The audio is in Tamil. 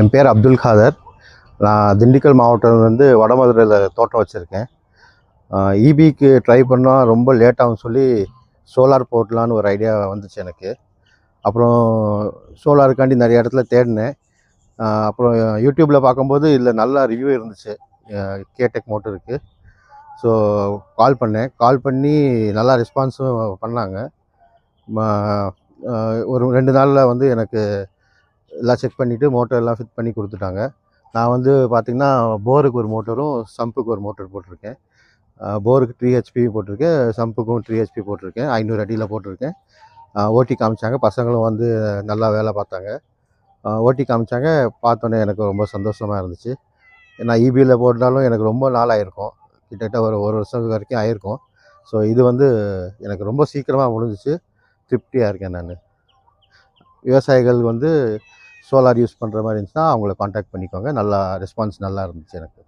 என் பேர் அப்துல் காதர். நான் திண்டுக்கல் மாவட்டம் வந்து வடமதுரையில் தோட்டம் வச்சுருக்கேன். இபிக்கு ட்ரை பண்ணால் ரொம்ப லேட்டாகும் சொல்லி சோலார் போட்டலான்னு ஒரு ஐடியா வந்துச்சு எனக்கு. அப்புறம் சோலாருக்காண்டி நிறைய இடத்துல தேடினேன். அப்புறம் யூடியூப்பில் பார்க்கும்போது இதில் நல்ல ரிவ்யூ இருந்துச்சு. கேடெக் மோட்டருக்கு ஸோ கால் பண்ணேன். கால் பண்ணி நல்லா ரெஸ்பான்ஸும் பண்ணாங்க. ஒரு ரெண்டு நாளில் வந்து எனக்கு எல்லாம் செக் பண்ணிவிட்டு மோட்டர் எல்லாம் ஃபிட் பண்ணி கொடுத்துட்டாங்க. நான் வந்து பார்த்திங்கன்னா போருக்கு ஒரு மோட்டரும் சம்புக்கு ஒரு மோட்டர் போட்டிருக்கேன். போருக்கு த்ரீ ஹெச்பி போட்டிருக்கேன் சம்புக்கும் த்ரீ ஹெச்பி போட்டிருக்கேன் ஐநூறு அடியில் போட்டிருக்கேன். ஓட்டி காமிச்சாங்க பசங்களும் வந்து நல்லா வேலை பார்த்தாங்க. ஓட்டி காமிச்சாங்க பார்த்தோன்னே எனக்கு ரொம்ப சந்தோஷமாக இருந்துச்சு. நான் இபியில் போட்டாலும் எனக்கு ரொம்ப நாள் ஆயிருக்கும். கிட்டத்தட்ட ஒரு ஒரு வருஷம் வரைக்கும் ஆயிருக்கும். ஸோ இது வந்து எனக்கு ரொம்ப சீக்கிரமாக முடிஞ்சிச்சு. திருப்தியாக இருக்கேன் நான். விவசாயிகள் வந்து சோலார் யூஸ் பண்ணுற மாதிரி இருந்துச்சுன்னா அவங்கள காண்டாக்ட் பண்ணிக்கோங்க. நல்லா ரெஸ்பான்ஸ் நல்லா இருந்துச்சு எனக்கு.